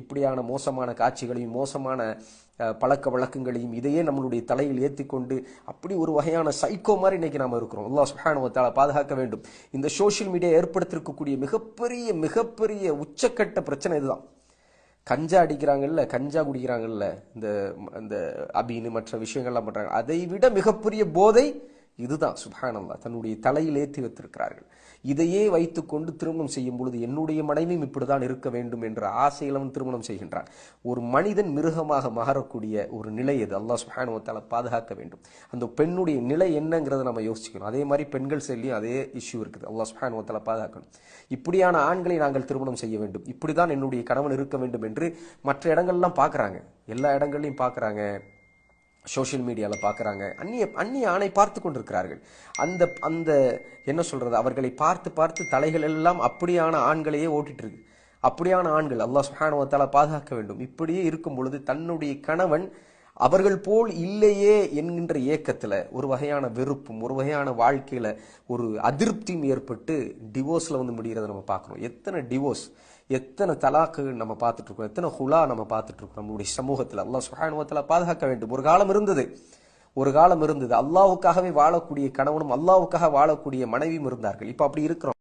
இப்படியான மோசமான காட்சிகளையும் மோசமான பழக்க வழக்கங்களையும் இதையே நம்மளுடைய தலையில் ஏற்றிக்கொண்டு அப்படி ஒரு வகையான சைக்கோ மாதிரி இன்னைக்கு நாம இருக்கிறோம். அல்லாஹ் சுப்ஹானஹு பாதுகாக்க வேண்டும். இந்த சோஷியல் மீடியா ஏற்படுத்திருக்கக்கூடிய மிகப்பெரிய மிகப்பெரிய உச்சக்கட்ட பிரச்சனை இதுதான். கஞ்சா அடிக்கிறாங்கல்ல கஞ்சா குடிக்கிறாங்கல்ல இந்த இந்த அபீனு மற்ற விஷயங்கள்லாம் பண்றாங்க. அதை விட மிகப்பெரிய போதை இதுதான் சுப்ஹானல்லாஹ். தன்னுடைய தலையில் ஏற்றி வைத்திருக்கிறார்கள். இதையே வைத்துக்கொண்டு திருமணம் செய்யும் பொழுது என்னுடைய மனைவியும் இப்படிதான் இருக்க வேண்டும் என்ற ஆசையில் அவன் திருமணம் செய்கின்றான். ஒரு மனிதன் மிருகமாக மாறக்கூடிய ஒரு நிலை அது அல்லாஹ் சுப்ஹானஹு பாதுகாக்க வேண்டும். அந்த பெண்ணுடைய நிலை என்னங்கிறத நம்ம யோசிக்கணும் அதே மாதிரி பெண்கள் செல்லியும் அதே இஷ்யூ இருக்குது. அல்லாஹ் சுப்ஹானஹு பாதுகாக்கணும். இப்படியான ஆண்களை நாங்கள் திருமணம் செய்ய வேண்டும். இப்படி தான் என்னுடைய கணவன் இருக்க வேண்டும் என்று மற்ற இடங்கள்லாம் பார்க்குறாங்க. எல்லா இடங்கள்லையும் பார்க்குறாங்க. சோஷியல் மீடியாவில் பார்க்குறாங்க அந்நிய அந்நிய ஆணை பார்த்து கொண்டிருக்கிறார்கள். அந்த அந்த என்ன சொல்றது? அவர்களை பார்த்து பார்த்து தலைகள் எல்லாம் அப்படியான ஆண்களையே ஓட்டிட்டு இருக்கு அப்படியான ஆண்கள் அல்லாஹ் சுஹானுவத்தால் பாதுகாக்க வேண்டும். இப்படியே இருக்கும் பொழுது தன்னுடைய கணவன் அவர்கள் போல் இல்லையே என்கின்ற இயக்கத்தில் ஒரு வகையான வெறுப்பும் ஒரு வகையான வாழ்க்கையில் ஒரு அதிருப்தியும் ஏற்பட்டு டிவோர்ஸில் வந்து முடிகிறத நம்ம பார்க்குறோம். எத்தனை டிவோர்ஸ் எத்தனை தலாக்கு நம்ம பார்த்துட்டு இருக்கோம் எத்தனை ஹுலா நம்ம பார்த்துட்டு இருக்கோம் நம்மளுடைய சமூகத்தில். அல்லா சுப்ஹானஹு பாதுகாக்க வேண்டும். ஒரு காலம் இருந்தது. ஒரு காலம் இருந்தது. அல்லாவுக்காகவே வாழக்கூடிய கணவனும் அல்லாவுக்காக வாழக்கூடிய மனைவியும் இருந்தார்கள். இப்போ அப்படி இருக்கிறோம்.